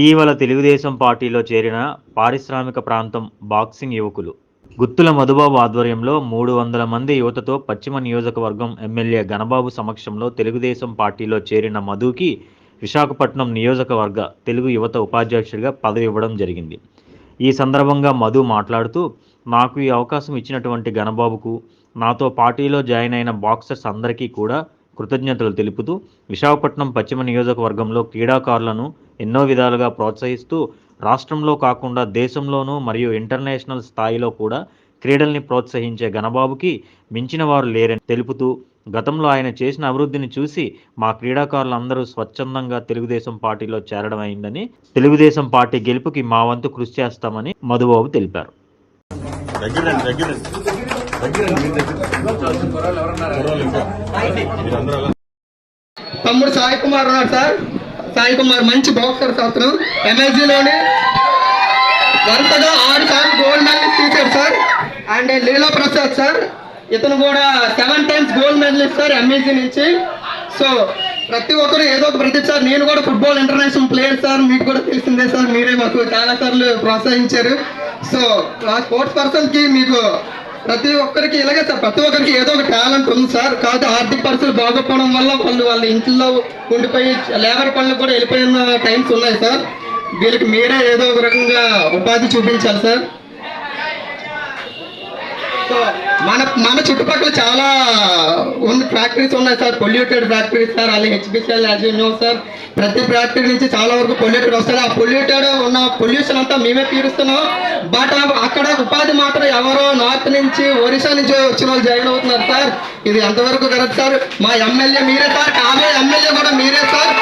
ఇటీవల తెలుగుదేశం పార్టీలో చేరిన పారిశ్రామిక ప్రాంతం బాక్సింగ్ యువకులు. గుత్తుల మధుబాబు ఆధ్వర్యంలో మూడు వందల మంది యువతతో పశ్చిమ నియోజకవర్గం ఎమ్మెల్యే గణబాబు సమక్షంలో తెలుగుదేశం పార్టీలో చేరిన మధుకి విశాఖపట్నం నియోజకవర్గ తెలుగు యువత ఉపాధ్యక్షుడిగా పదవి ఇవ్వడం జరిగింది. ఈ సందర్భంగా మధు మాట్లాడుతూ నాకు ఈ అవకాశం ఇచ్చినటువంటి గణబాబుకు నాతో పార్టీలో జాయిన్ అయిన బాక్సర్స్ అందరికీ కూడా కృతజ్ఞతలు తెలుపుతూ విశాఖపట్నం పశ్చిమ నియోజకవర్గంలో క్రీడాకారులను ఎన్నో విధాలుగా ప్రోత్సహిస్తూ రాష్ట్రంలో కాకుండా దేశంలోనూ మరియు ఇంటర్నేషనల్ స్థాయిలో కూడా క్రీడల్ని ప్రోత్సహించే గణబాబుకి మించిన వారు లేరని తెలుపుతూ గతంలో ఆయన చేసిన అభివృద్ధిని చూసి మా క్రీడాకారులందరూ స్వచ్ఛందంగా తెలుగుదేశం పార్టీలో చేరడం అయిందని తెలుగుదేశం పార్టీ గెలుపుకి మా వంతు కృషి చేస్తామని మధుబాబు తెలిపారు. తమ్ముడు సాయి కుమార్ ఉన్నాడు సార్. సాయి కుమార్ మంచి బాక్సర్ అతను ఎంఎస్జీలోనే వరుసగా ఆరు సార్లు గోల్డ్ మెడలిస్ట్ తీశారు sir. And Leela Prasad sir. ఇతను కూడా seven times gold medallist sir MEC నుంచి. సో ప్రతి ఒక్కరు ఏదో ఒక ప్రతి సార్ నేను కూడా ఫుట్బాల్ ఇంటర్నేషనల్ ప్లేయర్ సార్. మీకు కూడా తెలిసిందే సార్. మీరే మాకు చాలా సార్లు ప్రోత్సహించారు. సో ఆ స్పోర్ట్స్ పర్సన్కి మీకు ప్రతి ఒక్కరికి ఇలాగే సార్ ప్రతి ఒక్కరికి ఏదో ఒక టాలెంట్ ఉంది సార్. కాదు ఆర్థిక పరిస్థితులు బాగోకపోవడం వల్ల వాళ్ళు వాళ్ళ ఇంట్లో ఉండిపోయి లేబర్ పనులు కూడా వెళ్ళిపోయిన టైమ్స్ ఉన్నాయి సార్. వీళ్ళకి మీరే ఏదో ఒక రకంగా ఉపాధి చూపించాలి సార్. మన మన చుట్టుపక్కల చాలా ఉన్న ఫ్యాక్టరీస్ ఉన్నాయి సార్ పొల్యూటెడ్ ఫ్యాక్టరీస్ సార్ అలాగే HBCL as you know sir ప్రతి ఫ్యాక్టరీ నుంచి చాలా వరకు పొల్యూటెడ్ వస్తుంది. ఆ పొల్యూటెడ్ ఉన్న పొల్యూషన్ అంతా మేమే తీరుస్తున్నాం. బట్ అక్కడ ఉపాధి మాత్రం ఎవరో నార్త్ నుంచి ఒరిస్సా నుంచి వచ్చిన వాళ్ళు జాయిన్ అవుతున్నారు సార్. ఇది ఎంతవరకు కరెక్ట్ సార్? మా ఎమ్మెల్యే మీరే సార్. కాబోయే ఎమ్మెల్యే కూడా మీరే సార్.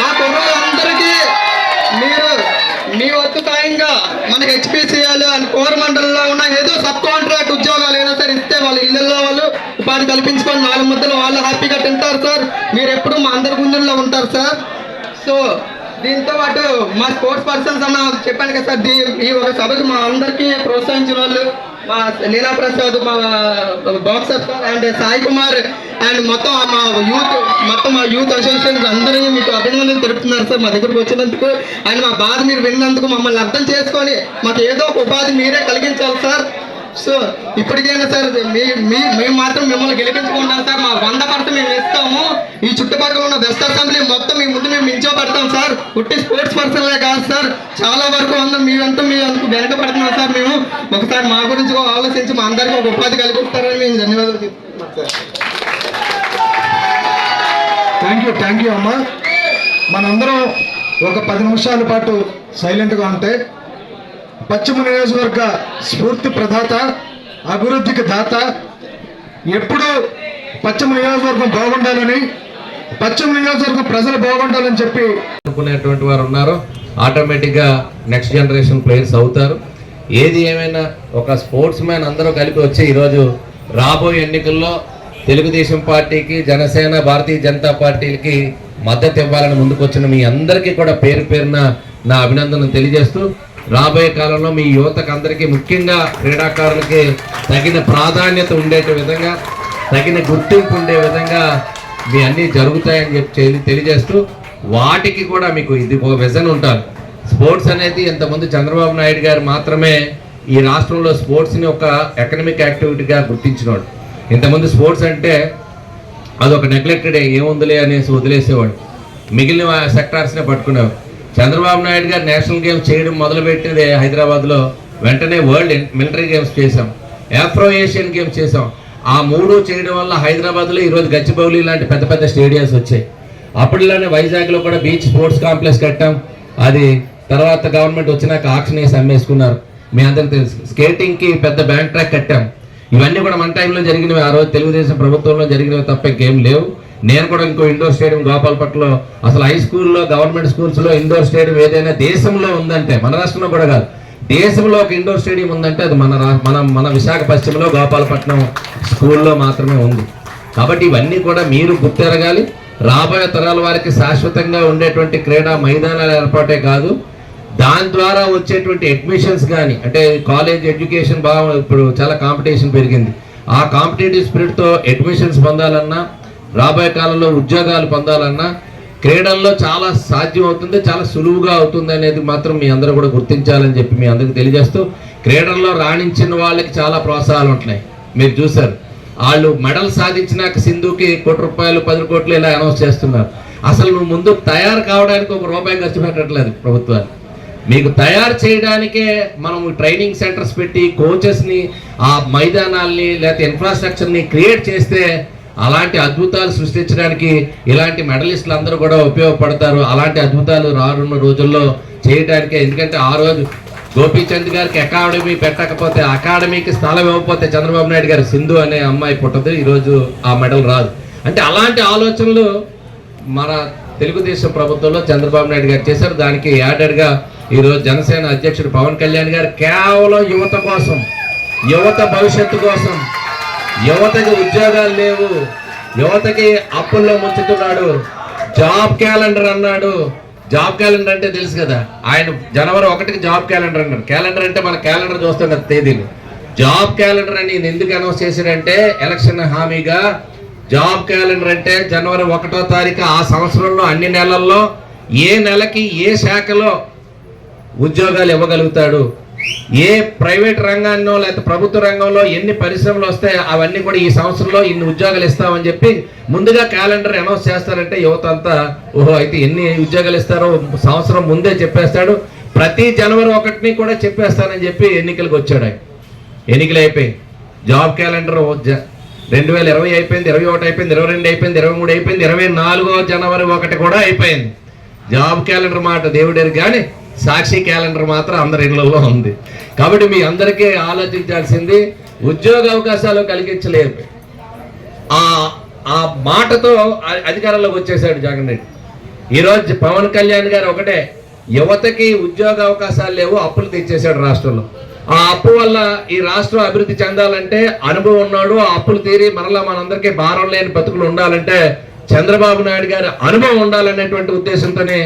మా కుర్రోళ్ళందరికీ మీరు మీ వద్దు సాయంగా మన హెచ్పిసిఎల్ అండ్ కోరమండలంలో ఉన్న ఏదో సబ్ కాంట్రాక్ట్ ఉద్యోగాలు అయినా సరే ఇస్తే వాళ్ళ ఇళ్ళల్లో వాళ్ళు ఉపాధి కల్పించుకొని నాలుగు ముద్దలు వాళ్ళు హ్యాపీగా తింటారు సార్. మీరు ఎప్పుడు మా అందరి గుండెల్లో ఉంటారు సార్. సో దీంతో పాటు మా స్పోర్ట్స్ పర్సన్స్ అన్న చెప్పాను కదా సార్. దీ- ఈ ఒక సభకు మా అందరికీ ప్రోత్సహించిన వాళ్ళు మా లీలా ప్రసాద్ మా boxer sir and Sai Kumar and మొత్తం మా యూత్ మొత్తం మా యూత్ అసోసియేషన్ అందరూ మీకు అభినందనలు తెలుపుతున్నారు సార్ మా దగ్గరకు వచ్చినందుకు. అండ్ మా బాధ మీరు విన్నందుకు మమ్మల్ని అర్థం చేసుకొని మాకు ఏదో ఒక ఉపాధి మీరే కలిగించాలి సార్. సో ఇప్పటికైనా సార్ మీ మీ మేము మాత్రం మిమ్మల్ని గెలిపించుకుంటాం సార్. మా వంద పర్సెంట్ మేము ఇస్తాము ఈ చుట్టుపక్కల ఉన్న బెస్ట్ అసెంబ్లీ మొత్తం మీ ముందు మేము మించోబడతాం సార్. పుట్టి స్పోర్ట్స్ పర్సన్లే కాదు సార్. చాలా వరకు అందరం మీరంతా మీ అందుకు వెనకబడుతున్నాం సార్ మేము. ఒకసారి మా గురించి ఆలోచించి మా అందరికీ ఒక ఉపాధి కల్పిస్తారని మేము ధన్యవాదాలు చెప్తున్నాం sir. Thank you thank you అమ్మా. మనందరం ఒక పది నిమిషాల పాటు సైలెంట్గా ఉంటే పశ్చిమ నియోజకవర్గ స్ఫూర్తి ప్రదాత అభివృద్ధికి దాత. ఎప్పుడు పశ్చిమ నియోజకవర్గం బాగుండాలని పశ్చిమ నియోజకవర్గం ప్రజలు బాగుండాలని చెప్పి అనుకునేటువంటి వారు ఉన్నారు. ఆటోమేటిక్గా నెక్స్ట్ జనరేషన్ ప్లేయర్స్ అవుతారు. ఏది ఏమైనా ఒక స్పోర్ట్స్ మ్యాన్ అందరూ కలిపి వచ్చి ఈరోజు రాబోయే ఎన్నికల్లో తెలుగుదేశం పార్టీకి జనసేన భారతీయ జనతా పార్టీలకి మద్దతు ఇవ్వాలని ముందుకొచ్చిన మీ అందరికీ కూడా పేరు పేరున నా అభినందనలు తెలియజేస్తూ రాబోయే కాలంలో మీ యువతకు అందరికీ ముఖ్యంగా క్రీడాకారులకి తగిన ప్రాధాన్యత ఉండే విధంగా తగిన గుర్తింపు ఉండే విధంగా మీ అన్నీ జరుగుతాయని చెప్పి తెలియజేస్తూ వాటికి కూడా మీకు ఇది ఒక విజన్ ఉంటారు. స్పోర్ట్స్ అనేది ఇంతకుముందు చంద్రబాబు నాయుడు గారు మాత్రమే ఈ రాష్ట్రంలో స్పోర్ట్స్ని ఒక ఎకనమిక్ యాక్టివిటీగా గుర్తించినోడు. ఇంతకుముందు స్పోర్ట్స్ అంటే అదొక నెగ్లెక్టెడ్ ఏముందిలే అనేసి వదిలేసేవాడు. మిగిలిన సెక్టార్స్నే పట్టుకునేవాడు. చంద్రబాబు నాయుడు గారు నేషనల్ గేమ్స్ చేయడం మొదలుపెట్టింది హైదరాబాద్లో. వెంటనే వరల్డ్ మిలిటరీ గేమ్స్ చేసాం ఆఫ్రో ఏషియన్ గేమ్స్ చేసాం ఆ మూడు చేయడం వల్ల హైదరాబాద్లో ఈరోజు గచ్చిబౌలి లాంటి పెద్ద పెద్ద స్టేడియాస్ వచ్చాయి. అప్పటిలోనే వైజాగ్లో కూడా బీచ్ స్పోర్ట్స్ కాంప్లెక్స్ కట్టాం. అది తర్వాత గవర్నమెంట్ వచ్చినాక ఆక్షన్ వేసి అమ్మేసుకున్నారు. మీ అందరికి తెలుసు. స్కేటింగ్కి పెద్ద బ్యాంక్ ట్రాక్ కట్టాం. ఇవన్నీ కూడా మన టైంలో జరిగినవి. ఆ రోజు తెలుగుదేశం ప్రభుత్వంలో జరిగినవి తప్ప ఇంకేం లేవు. నేను కూడా ఇంకో ఇండోర్ స్టేడియం గోపాలపట్లో అసలు హై స్కూల్లో గవర్నమెంట్ స్కూల్స్లో ఇండోర్ స్టేడియం ఏదైనా దేశంలో ఉందంటే మన రాష్ట్రంలో కూడా కాదు దేశంలో ఒక ఇండోర్ స్టేడియం ఉందంటే అది మన రా- మన మన విశాఖ పశ్చిమలో గోపాలపట్నం స్కూల్లో మాత్రమే ఉంది. కాబట్టి ఇవన్నీ కూడా మీరు గుర్తెరగాలి. రాబోయే తరాల వారికి శాశ్వతంగా ఉండేటువంటి క్రీడా మైదానాల ఏర్పాటే కాదు. దాని ద్వారా వచ్చేటువంటి అడ్మిషన్స్ కానీ అంటే కాలేజ్ ఎడ్యుకేషన్ బాగా ఇప్పుడు చాలా కాంపిటీషన్ పెరిగింది. ఆ కాంపిటేటివ్ స్పిరిట్తో అడ్మిషన్స్ పొందాలన్నా రాబోయే కాలంలో ఉద్యోగాలు పొందాలన్నా క్రీడల్లో చాలా సాధ్యం అవుతుంది చాలా సులువుగా అవుతుంది అనేది మాత్రం మీ అందరూ కూడా గుర్తించాలని చెప్పి మీ అందరికి తెలియజేస్తూ క్రీడల్లో రాణించిన వాళ్ళకి చాలా ప్రోత్సాహాలు ఉంటున్నాయి. మీరు చూసారు వాళ్ళు మెడల్ సాధించినాక సింధుకి కోటి రూపాయలు పది కోట్లు ఇలా అనౌన్స్ చేస్తున్నారు. అసలు నువ్వు ముందు తయారు కావడానికి ఒక రూపాయి ఖర్చు పెట్టట్లేదు ప్రభుత్వాలు. మీకు తయారు చేయడానికే మనం ట్రైనింగ్ సెంటర్స్ పెట్టి కోచెస్ని ఆ మైదానాల్ని లేకపోతే ఇన్ఫ్రాస్ట్రక్చర్ని క్రియేట్ చేస్తే అలాంటి అద్భుతాలు సృష్టించడానికి ఇలాంటి మెడలిస్టులు అందరూ కూడా ఉపయోగపడతారు. అలాంటి అద్భుతాలు రానున్న రోజుల్లో చేయడానికి ఎందుకంటే ఆ రోజు గోపీచంద్ గారికి అకాడమీ పెట్టకపోతే అకాడమీకి స్థలం ఇవ్వకపోతే చంద్రబాబు నాయుడు గారు సింధు అనే అమ్మాయి పుట్టదు. ఈరోజు ఆ మెడల్ రాదు. అంటే అలాంటి ఆలోచనలు మన తెలుగుదేశం ప్రభుత్వంలో చంద్రబాబు నాయుడు గారు చేశారు. దానికి యాడెడ్గా ఈరోజు జనసేన అధ్యక్షుడు పవన్ కళ్యాణ్ గారు కేవలం యువత కోసం యువత భవిష్యత్తు కోసం యువతకి ఉద్యోగాలు లేవు. యువతకి అప్పుల్లో ముంచుతున్నాడు జాబ్ క్యాలెండర్ అన్నాడు. జాబ్ క్యాలెండర్ అంటే తెలుసు కదా. ఆయన జనవరి ఒకటికి జాబ్ క్యాలెండర్ అన్నారు క్యాలెండర్ అంటే మన క్యాలెండర్ చూస్తాం కదా తేదీలు. జాబ్ క్యాలెండర్ అని ఎందుకు అనౌన్స్ చేశాడంటే ఎలక్షన్ హామీగా జాబ్ క్యాలెండర్ అంటే జనవరి ఒకటో తారీఖు ఆ సంవత్సరంలో అన్ని నెలల్లో ఏ నెలకి ఏ శాఖలో ఉద్యోగాలు ఇవ్వగలుగుతాడు. ఏ ప్రైవేట్ రంగాన్నో లేకపోతే ప్రభుత్వ రంగంలో ఎన్ని పరిశ్రమలు వస్తే అవన్నీ కూడా ఈ సంవత్సరంలో ఇన్ని ఉద్యోగాలు ఇస్తామని చెప్పి ముందుగా క్యాలెండర్ అనౌన్స్ చేస్తారంటే యువత అంతా ఓహో అయితే ఎన్ని ఉద్యోగాలు ఇస్తారో సంవత్సరం ముందే చెప్పేస్తాడు. ప్రతి జనవరి ఒకటిని కూడా చెప్పేస్తానని చెప్పి ఎన్నికలకు వచ్చాడు ఆయన. ఎన్నికలు అయిపోయి జాబ్ క్యాలెండర్ రెండు వేల ఇరవై అయిపోయింది ఇరవై ఒకటి అయిపోయింది ఇరవై రెండు అయిపోయింది ఇరవై మూడు అయిపోయింది ఇరవై నాలుగో జనవరి ఒకటి కూడా అయిపోయింది. జాబ్ క్యాలెండర్ మాట దేవుడేరు కానీ సాక్షి క్యాలెండర్ మాత్రం అందరి ఇళ్ళలో ఉంది. కాబట్టి మీ అందరికీ ఆలోచించాల్సింది ఉద్యోగ అవకాశాలు కలిగించలేదు ఆ ఆ మాటతో అధికారంలోకి వచ్చేసాడు జగన్ రెడ్డి. ఈరోజు పవన్ కళ్యాణ్ గారు ఒకటే యువతకి ఉద్యోగ అవకాశాలు లేవు అప్పులు తెచ్చేశాడు రాష్ట్రంలో. ఆ అప్పు వల్ల ఈ రాష్ట్రం అభివృద్ధి చెందాలంటే అనుభవం ఉన్నాడు ఆ అప్పులు తీరి మరలా మనందరికీ భారం లేని బతుకులు ఉండాలంటే చంద్రబాబు నాయుడు గారి అనుభవం ఉండాలనేటువంటి ఉద్దేశంతోనే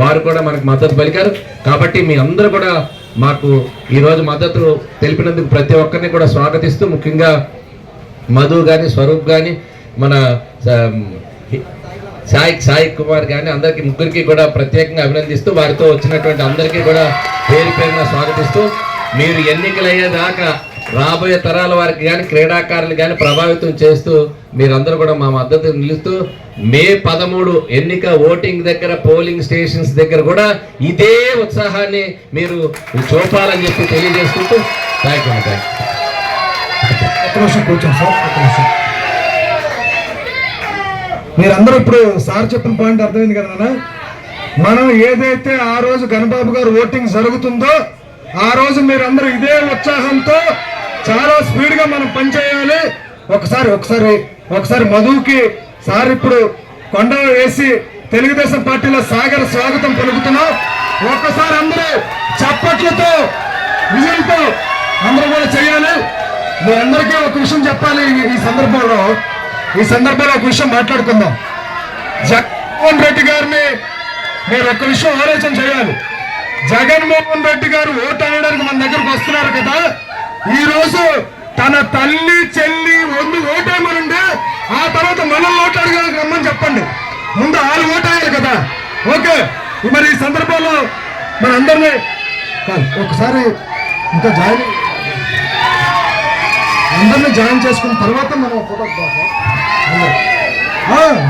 వారు కూడా మనకు మద్దతు పలికారు. కాబట్టి మీ అందరూ కూడా మాకు ఈరోజు మద్దతు తెలిపినందుకు ప్రతి ఒక్కరిని కూడా స్వాగతిస్తూ ముఖ్యంగా మధు కానీ స్వరూప్ కానీ మన సాయి సాయి కుమార్ కానీ అందరికి ముగ్గురికి కూడా ప్రత్యేకంగా అభినందిస్తూ వారితో వచ్చినటువంటి అందరికీ కూడా పేరు పేరున స్వాగతిస్తూ మీరు ఎన్నికలయ్యేదాకా రాబోయే తరాల వారికి కానీ క్రీడాకారులు కానీ ప్రభావితం చేస్తూ మీరందరూ కూడా మా మద్దతు నిలుస్తూ మే పదమూడు ఎన్నిక ఓటింగ్ దగ్గర పోలింగ్ స్టేషన్స్ దగ్గర కూడా ఇదే ఉత్సాహాన్ని మీరు చూపాలని చెప్పి తెలియజేసుకుంటూ థ్యాంక్ యూ థ్యాంక్ యూ మీరందరూ ఇప్పుడు సార్ చెప్పిన పాయింట్ అర్థమైంది కదా మనం ఏదైతే ఆ రోజు గణబాబు గారు ఓటింగ్ జరుగుతుందో ఆ రోజు మీరందరూ ఇదే ఉత్సాహంతో చాలా స్పీడ్గా మనం పనిచేయాలి ఒకసారి ఒకసారి ఒకసారి మధుకి సార్ ఇప్పుడు కొండ వేసి తెలుగుదేశం పార్టీలో సాగర స్వాగతం పలుకుతున్నాం. ఒక్కసారి అందరూ చప్పట్లతో విజయంతో అందరూ కూడా చేయాలి. మీ అందరికీ ఒక విషయం చెప్పాలి ఈ- ఈ సందర్భంలో. ఈ సందర్భంలో ఒక విషయం మాట్లాడుకుందాం. జగన్మోహన్ రెడ్డి గారిని మీరు ఒక విషయం ఆలోచన చేయాలి. జగన్మోహన్ రెడ్డి గారు ఓటు అనడానికి మన దగ్గరకు వస్తున్నారు కదా. ఈ రోజు తన తల్లి చెల్లి వందు ఓటేమనుండే ఆ తర్వాత మనం ఓటు రమ్మని చెప్పండి. ముందు వాళ్ళు ఓటేయాలి కదా. ఓకే మరి ఈ సందర్భంలో మన అందరినీ ఒకసారి ఇంకా జాయిన్ అందరినీ జాయిన్ చేసుకున్న తర్వాత మనం ఫోటో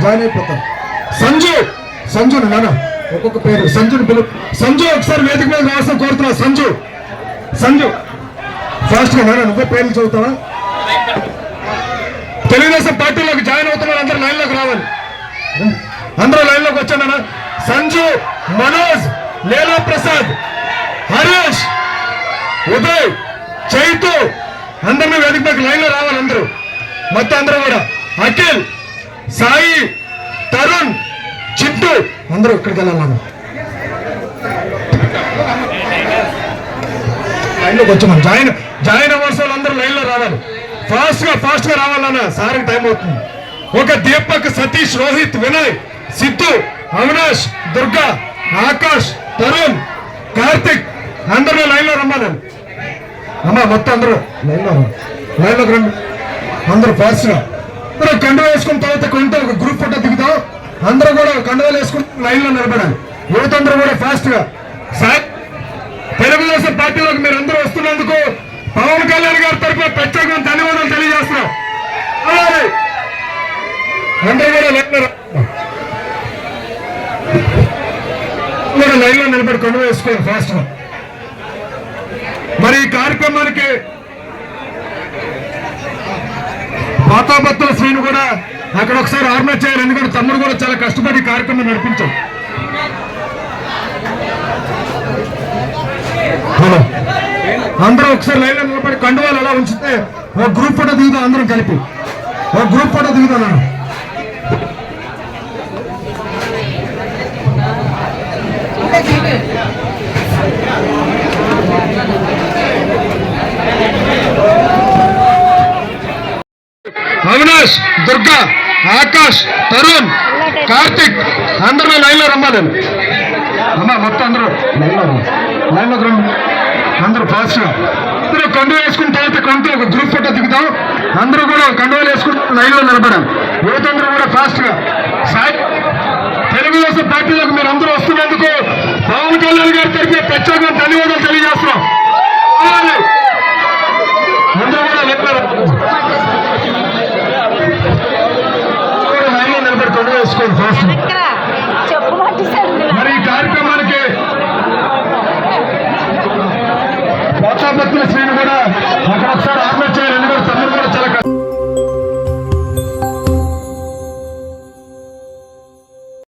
జాయిన్ అయిపోతాం సంజు సంజు నాన్న ఒక్కొక్క పేరు. సంజుని పిలు సంజు ఒకసారి వేదిక మీద రావాల్సిన కోరుతున్నా. సంజు సంజు. ఫాస్ట్గా నువ్వే పేర్లు చదువుతావా? తెలుగుదేశం పార్టీలోకి జాయిన్ అవుతున్నారు అందరూ లైన్లోకి రావాలి. అందరూ లైన్లోకి వచ్చానన్నా సంజు మనోజ్ లీలా ప్రసాద్ హరీష్ ఉదయ్ చైతు అందరినీ వేదిక పక్క లైన్లో రావాలి అందరూ. మొత్తం అందరూ కూడా. అఖిల్ సాయి తరుణ్ చిట్టు అందరూ ఇక్కడికి వెళ్ళాలి లైన్లోకి వచ్చాం జాయిన్ జాయిన్ అవ్వాల్సిన వాళ్ళందరూ లైన్లో రావాలి. ఫాస్ట్గా ఫాస్ట్గా రావాలన్నా సార్కి టైం అవుతుంది. ఒక దీపక్ సతీష్ రోహిత్ వినయ్ సిద్ధు అవినాష్ దుర్గా ఆకాష్ తరుణ్ కార్తిక్ అందరూ లైన్లో రమ్మాలండి అమ్మా మొత్తం అందరూ లైన్లో లైన్లోకి రండి. అందరూ ఫాస్ట్గా అందరూ కండు వేసుకున్న తర్వాత కొంత ఒక గ్రూప్ ఫోటో దిగుతాం అందరూ కూడా కండువాలు వేసుకుని లైన్లో నిలబడాలి. యువత అందరూ కూడా ఫాస్ట్గా. సార్ తెలుగుదేశం పార్టీలోకి మీరు అందరూ వస్తున్నందుకు పవన్ కళ్యాణ్ గారి తరఫున ప్రత్యేకంగా ధన్యవాదాలు తెలియజేస్తున్నాం. అందరూ కూడా లైన్లో కూడా నిలబడి కొండ వేసుకోండి ఫాస్ట్గా. మరి ఈ కార్యక్రమానికి పాతాపత్తుల శ్రీను కూడా అక్కడ ఒకసారి ఆర్మర్ చేయాలి ఎందుకంటే తమ్ముడు కూడా చాలా కష్టపడి ఈ కార్యక్రమం నడిపించాం హలో. అందరూ ఒకసారి లైన్లో నిలబడి కండువాలు అలా ఉంచితే ఒక గ్రూప్ ఫోటో దిగుదాం అందరం కలిపి. ఒక గ్రూప్ ఫోటో దిగుదాం నేను అవినాష్ దుర్గా ఆకాష్ తరుణ్ కార్తిక్ అందరూ లైన్లో లో రమ్మని అమ్మా మొత్తం అందరూ లైన్లో లైన్లోకి రండి అందరూ ఫాస్ట్గా అందరూ కండు వేసుకున్న తర్వాత కొంత ఒక గ్రూప్ ఫోటో దిగుతాం. అందరూ కూడా కండువాలు వేసుకుని లైన్లో నిలబడాలి. యువత కూడా ఫాస్ట్గా. సాయి తెలుగుదేశం పార్టీలోకి మీరు అందరూ వస్తున్నందుకు పవన్ కళ్యాణ్ గారి తరఫున ప్రత్యేకంగా ధన్యవాదాలు తెలియజేస్తున్నాం. అందరూ కూడా లైన్ లైన్లో నిలబడి కొండ వేసుకోండి ఫాస్ట్ భక్తుల శ్రేణి కూడా. అక్కడ